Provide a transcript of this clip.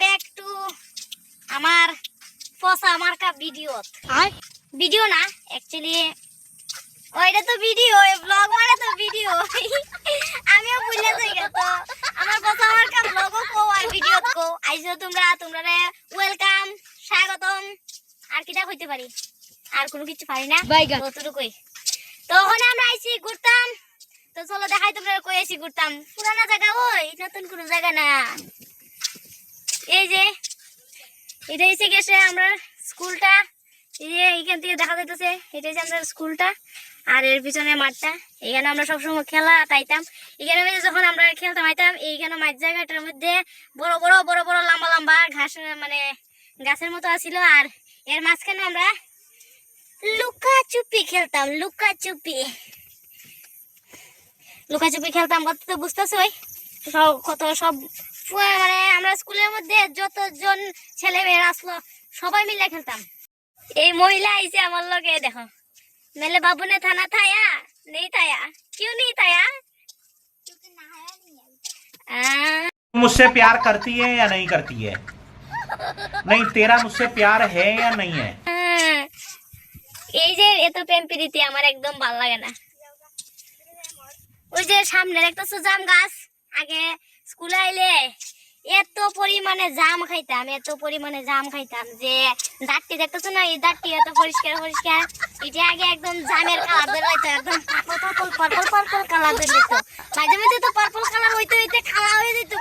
Back to আমার পচা মার্কা ভিডিও ভিডিও না অ্যাকচুয়ালি ওইটা তো ভিডিও ব্লগ মানে তো ভিডিও আমিও ভুলে যাই তো। আমার পচা মার্কা ব্লগও কো আর ভিডিও কো আইছো তোমরা তোমরা ওয়েলকাম স্বাগতম। আর কিটা কইতে পারি? আর কোনো কিছু পারি না। কতটুকুই তো ওখানে আমরা আইছি ঘুরতাম। তো চলো দেখাই তোমরা কই আইছি ঘুরতাম। পুরানা জায়গা ওই নতুন কোনো জায়গা না। এই যে, এটা এসে গেছে আমরা স্কুলটা, এই যে এইখান থেকে দেখা যাইতেছে, এটা হচ্ছে আমাদের স্কুলটা, আর এর পিছনে মাঠটা। এখানে আমরা সবসময় খেলা তাইতাম এখানে যখন আমরা খেলতাম আইতাম এইখানে মাঠ জায়গাটার মধ্যে বড় বড় বড় বড়, লম্বা লম্বা ঘাস মানে গাছের মতো আছিল। আর এর মাঝখানে আমরা লুকাচুপি খেলতাম, লুকাচুপি। লুকাচুপি খেলতাম কত তো বুঝতেছই। সব, কত সব মানে আমরা স্কুলের মধ্যে যতজন ছেলে মেয়েরা আসলো সবাই মিলে খেলতাম এই মহিলা আইছে আমার লগে দেখো মেলে বাবু ने थाना थाया नहीं थाया क्यों नहीं थाया आ, मुझसे प्यार करती है या नहीं करती है नहीं तेरा मुझसे प्यार है या नहीं है হ্যাঁ। এই যে এত প্রেম প্রীতি আমার একদম ভাল লাগে না ওই যে সামনে দেখতেছো জাম গাছ আগে স্কুলে আইলে এত পরিমাণে জাম খাইতাম, এত পরিমাণে জাম খাইতাম যে দাঁতটি দেখতেছো না, এই দাঁতটি এত পরিষ্কার পরিষ্কার এটা আগে একদম জামের কালার বের হইতো, একদম পার্পল পার্পল পার্পল কালার বের হইতো মাঝে মাঝে তো পার্পল কালার হইতে হইতে খালা হয়ে যেত।